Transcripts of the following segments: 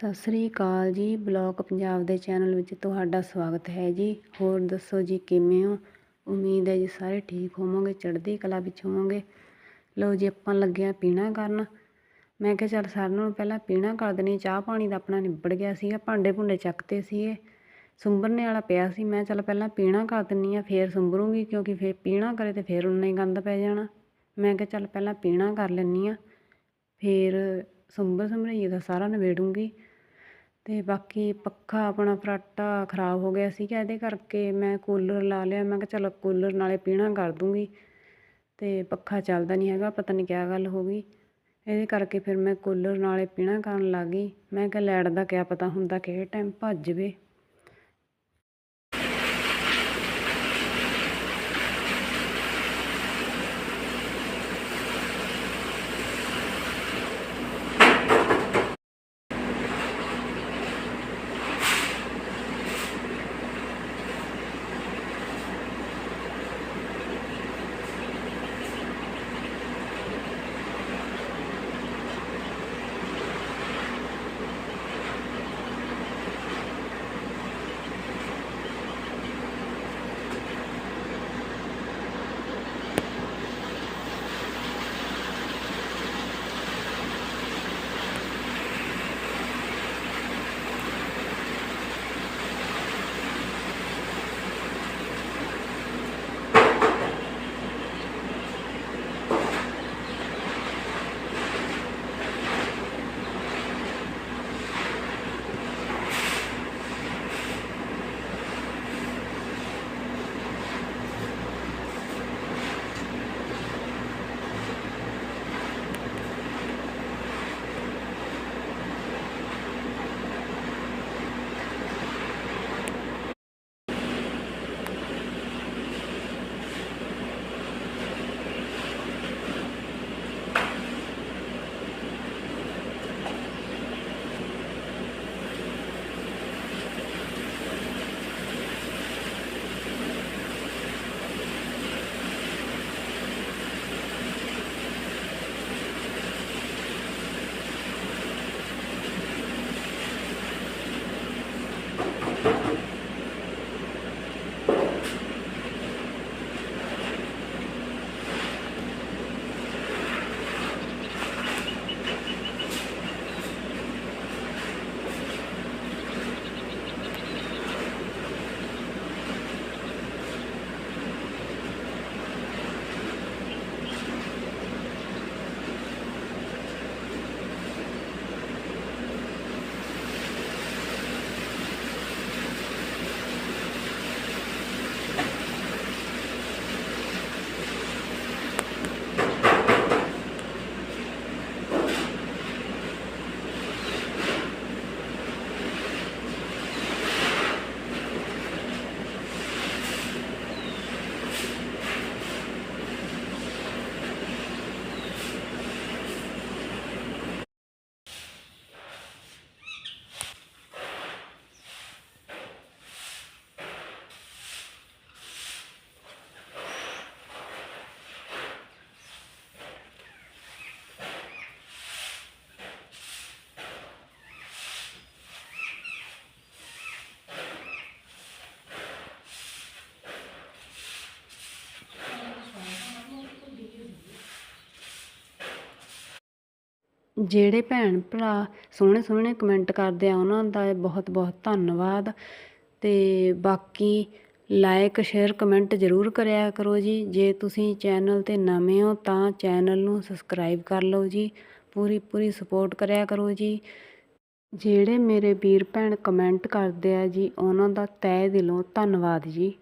ਸਤਿ ਸ੍ਰੀ ਅਕਾਲ ਜੀ। ਬਲੌਗ ਪੰਜਾਬ ਦੇ ਚੈਨਲ ਵਿੱਚ ਤੁਹਾਡਾ ਸਵਾਗਤ ਹੈ ਜੀ। ਹੋਰ ਦੱਸੋ ਜੀ, ਕਿਵੇਂ ਹੋ? ਉਮੀਦ ਹੈ ਜੀ ਸਾਰੇ ਠੀਕ ਹੋਵੋਗੇ, ਚੜ੍ਹਦੀ ਕਲਾ ਵਿੱਚ ਹੋਵੋਗੇ। ਲਓ ਜੀ, ਆਪਾਂ ਲੱਗਿਆ ਪੀਣਾ ਕਰਨ। ਮੈਂ ਕਿਹਾ ਚੱਲ ਸਾਰਿਆਂ ਨੂੰ ਪਹਿਲਾਂ ਪੀਣਾ ਕਰ ਦਿੰਦੀ ਚਾਹ ਪਾਣੀ ਦਾ ਆਪਣਾ ਨਿਬੜ ਗਿਆ ਸੀਗਾ, ਭਾਂਡੇ ਭੁੰਡੇ ਚੱਕਤੇ ਸੀਗੇ। ਸੁੰਬਰਨੇ ਵਾਲਾ ਪਿਆ ਸੀ। ਮੈਂ ਚੱਲ ਪਹਿਲਾਂ ਪੀਣਾ ਕਰ ਦਿੰਦੀ ਹਾਂ, ਫੇਰ ਸੁੰਬਰੂੰਗੀ, ਕਿਉਂਕਿ ਫੇਰ ਪੀਣਾ ਕਰੇ ਤੇ ਫੇਰ ਉਨਾ ਹੀ ਗੰਦ ਪੈ ਜਾਣਾ। ਮੈਂ ਕਿਹਾ ਚੱਲ ਪਹਿਲਾਂ ਪੀਣਾ ਕਰ ਲੈਂਦੀ ਹਾਂ, ਫੇਰ ਸੁੰਬਰ ਸਮਰਈਏ ਦਾ ਸਾਰਾ ਨਿਬੇੜੂੰਗੀ। ਅਤੇ ਬਾਕੀ ਪੱਖਾ ਆਪਣਾ ਫਰਾਟਾ ਖਰਾਬ ਹੋ ਗਿਆ ਸੀਗਾ, ਇਹਦੇ ਕਰਕੇ ਮੈਂ ਕੂਲਰ ਲਾ ਲਿਆ। ਮੈਂ ਕਿਹਾ ਚਲੋ ਕੂਲਰ ਨਾਲੇ ਪੀਣਾ ਕਰ ਦੂੰਗੀ ਅਤੇ ਪੱਖਾ ਚੱਲਦਾ ਨਹੀਂ ਹੈਗਾ, ਪਤਾ ਨਹੀਂ ਕਿਆ ਗੱਲ ਹੋ ਗਈ। ਇਹਦੇ ਕਰਕੇ ਫਿਰ ਮੈਂ ਕੂਲਰ ਨਾਲੇ ਪੀਣਾ ਕਰਨ ਲੱਗ ਗਈ। ਮੈਂ ਕਿਹਾ ਲੈਟ ਦਾ ਕਿਆ ਪਤਾ ਹੁੰਦਾ, ਕਿਹੜੇ ਟਾਈਮ ਭੱਜ ਜਾਵੇ। ਜਿਹੜੇ ਭੈਣ ਭਰਾ ਸੋਹਣੇ ਸੋਹਣੇ ਕਮੈਂਟ ਕਰਦੇ ਆ, ਉਹਨਾਂ ਦਾ ਬਹੁਤ ਬਹੁਤ ਧੰਨਵਾਦ। ਅਤੇ ਬਾਕੀ ਲਾਈਕ ਸ਼ੇਅਰ ਕਮੈਂਟ ਜ਼ਰੂਰ ਕਰਿਆ ਕਰੋ ਜੀ। ਜੇ ਤੁਸੀਂ ਚੈਨਲ 'ਤੇ ਨਵੇਂ ਹੋ ਤਾਂ ਚੈਨਲ ਨੂੰ ਸਬਸਕ੍ਰਾਈਬ ਕਰ ਲਓ ਜੀ। ਪੂਰੀ ਪੂਰੀ ਸਪੋਰਟ ਕਰਿਆ ਕਰੋ ਜੀ। ਜਿਹੜੇ ਮੇਰੇ ਵੀਰ ਭੈਣ ਕਮੈਂਟ ਕਰਦੇ ਆ ਜੀ, ਉਹਨਾਂ ਦਾ ਤਹਿ ਦਿਲੋਂ ਧੰਨਵਾਦ ਜੀ।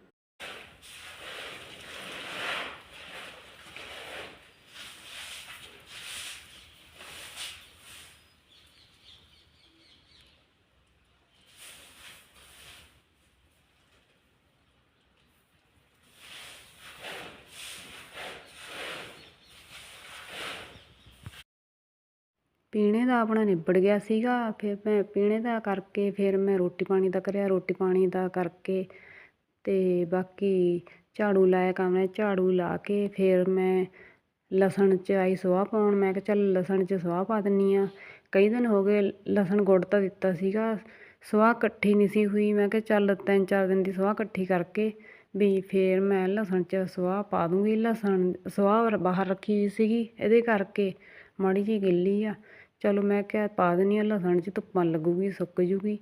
ਪੀਣੇ ਦਾ ਆਪਣਾ ਨਿਬੜ ਗਿਆ ਸੀਗਾ, ਫਿਰ ਮੈਂ ਪੀਣੇ ਦਾ ਕਰਕੇ ਫਿਰ ਮੈਂ ਰੋਟੀ ਪਾਣੀ ਦਾ ਕਰਿਆ, ਰੋਟੀ ਪਾਣੀ ਦਾ ਕਰਕੇ ਅਤੇ ਬਾਕੀ ਝਾੜੂ ਲਾਇਆ ਕਮਰੇ ਝਾੜੂ ਲਾ ਕੇ ਫਿਰ ਮੈਂ ਲਸਣ 'ਚ ਆਈ ਸਵਾਹ ਪਾਉਣ, ਮੈਂ ਕਿਹਾ ਚੱਲ ਲਸਣ 'ਚ ਸਵਾਹ ਪਾ ਦਿੰਦੀ ਹਾਂ ਕਈ ਦਿਨ ਹੋ ਗਏ ਲਸਣ ਗੁੜ ਤਾਂ ਦਿੱਤਾ ਸੀਗਾ, ਸਵਾਹ ਇਕੱਠੀ ਨਹੀਂ ਸੀ ਹੋਈ, ਮੈਂ ਕਿਹਾ ਚੱਲ ਤਿੰਨ ਚਾਰ ਦਿਨ ਦੀ ਸਵਾਹ ਇਕੱਠੀ ਕਰਕੇ ਵੀ ਫਿਰ ਮੈਂ ਲਸਣ 'ਚ ਸਵਾਹ ਪਾ ਦੂੰਗੀ, ਲਸਣ ਸਵਾਹ ਬਾਹਰ ਰੱਖੀ ਹੋਈ ਸੀਗੀ, ਇਹਦੇ ਕਰਕੇ ਮਾੜੀ ਜਿਹੀ ਗਿੱਲੀ ਆ। ਚਲੋ ਮੈਂ ਕਿਹਾ ਪਾ ਦਿੰਦੀ ਹਾਂ ਲਸਣ 'ਚ ਧੁੱਪਾਂ ਲੱਗੂਗੀ ਸੁੱਕ ਜੂਗੀ।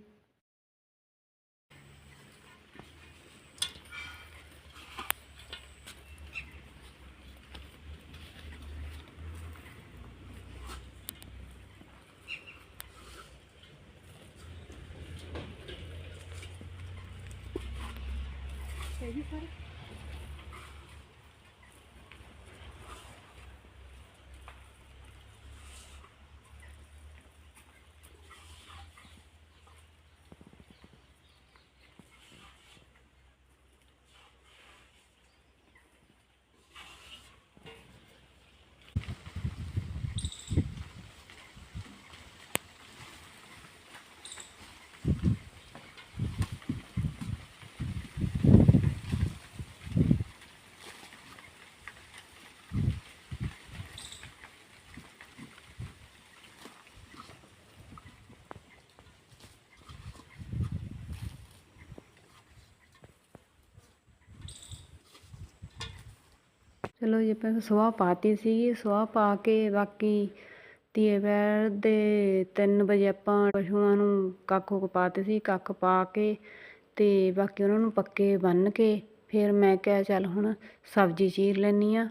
ਚਲੋ ਜੀ, ਆਪਾਂ ਸਵਾਹ ਪਾਤੀ ਸੀਗੀ ਸਵਾਹ ਪਾ ਕੇ ਬਾਕੀ ਤੀਏ ਪੈਰ ਦੇ 3 ਵਜੇ ਆਪਾਂ ਪਸ਼ੂਆਂ ਨੂੰ ਕੱਖ ਕੁੱਖ ਪਾਤੇ ਸੀ, ਕੱਖ ਪਾ ਕੇ ਤੇ ਬਾਕੀ ਉਹਨਾਂ ਨੂੰ ਪੱਕੇ ਬੰਨ੍ਹ ਕੇ ਫਿਰ ਮੈਂ ਕਿਹਾ ਚੱਲ ਹੁਣ ਸਬਜ਼ੀ ਚੀਰ ਲੈਂਦੀ ਹਾਂ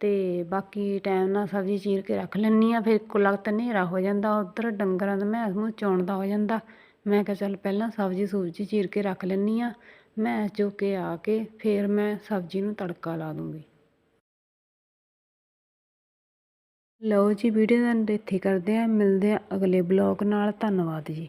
ਤੇ ਬਾਕੀ ਟਾਈਮ ਨਾਲ ਸਬਜ਼ੀ ਚੀਰ ਕੇ ਰੱਖ ਲੈਂਦੀ ਹਾਂ, ਫਿਰ ਇੱਕੋ ਲਗਤ ਹਨੇਰਾ ਹੋ ਜਾਂਦਾ, ਉੱਧਰ ਡੰਗਰਾਂ ਦਾ ਮੈਂ ਮੂੰਹ ਚੋਣ ਹੋ ਜਾਂਦਾ। ਮੈਂ ਕਿਹਾ ਚੱਲ ਪਹਿਲਾਂ ਸਬਜ਼ੀ ਸੁਬਜ਼ੀ ਚੀਰ ਕੇ ਰੱਖ ਲੈਂਦੀ ਹਾਂ, ਮੈਂ ਚੁੱਕ ਕੇ ਆ ਕੇ ਫਿਰ ਮੈਂ ਸਬਜ਼ੀ ਨੂੰ ਤੜਕਾ ਲਾ ਦੂੰਗੀ। ਲਓ ਜੀ ਵੀਡੀਓ ਦਾ ਇੱਥੇ ਕਰਦੇ ਹਾਂ ਮਿਲਦੇ ਹਾਂ ਅਗਲੇ ਬਲੌਗ ਨਾਲ ਧੰਨਵਾਦ ਜੀ।